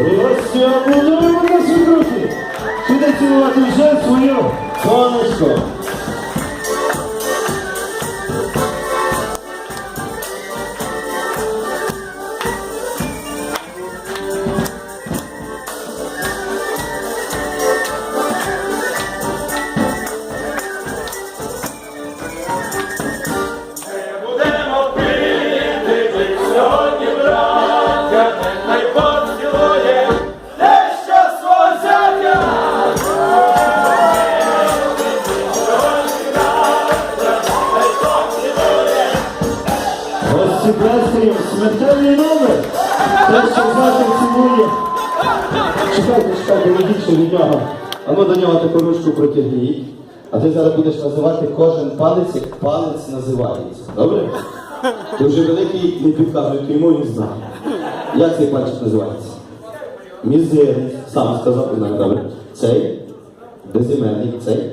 Гості аплодуємо на наші друзі. Сюди цілувати вже свою сонечко. Гості смертельний номер. Що завтра цілує. Чекайте, чекайте, не від нього. А ну до нього таку ручку протягніть. А ти зараз будеш називати кожен палець, як палець називається. Добре? Ти вже великий не підказує, йому не знає. Як цей пальчик називається? Мізинець. Сам сказав, знаю, добре. Цей, безіменний, цей.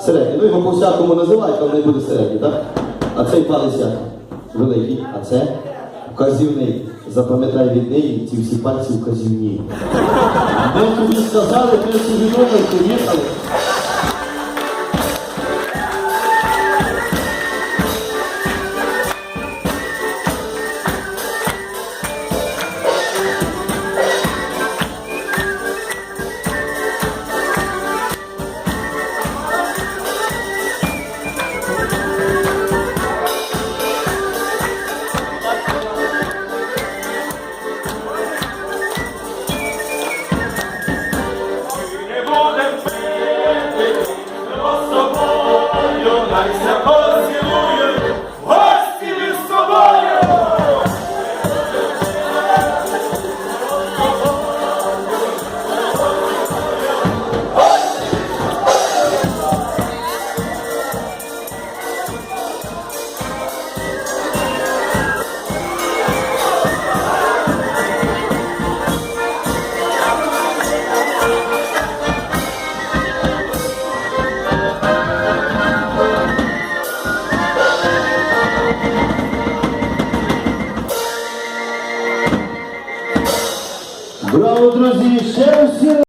Середній. Ну його по-всякому називають, але не буде середній, так? А цей палець як? Великий. А це? Вказівний. Запам'ятай від неї ці всі пальці вказівні. Ми тобі сказали, ми собі номер поїхали. life support. Браво, друзі! Ще всі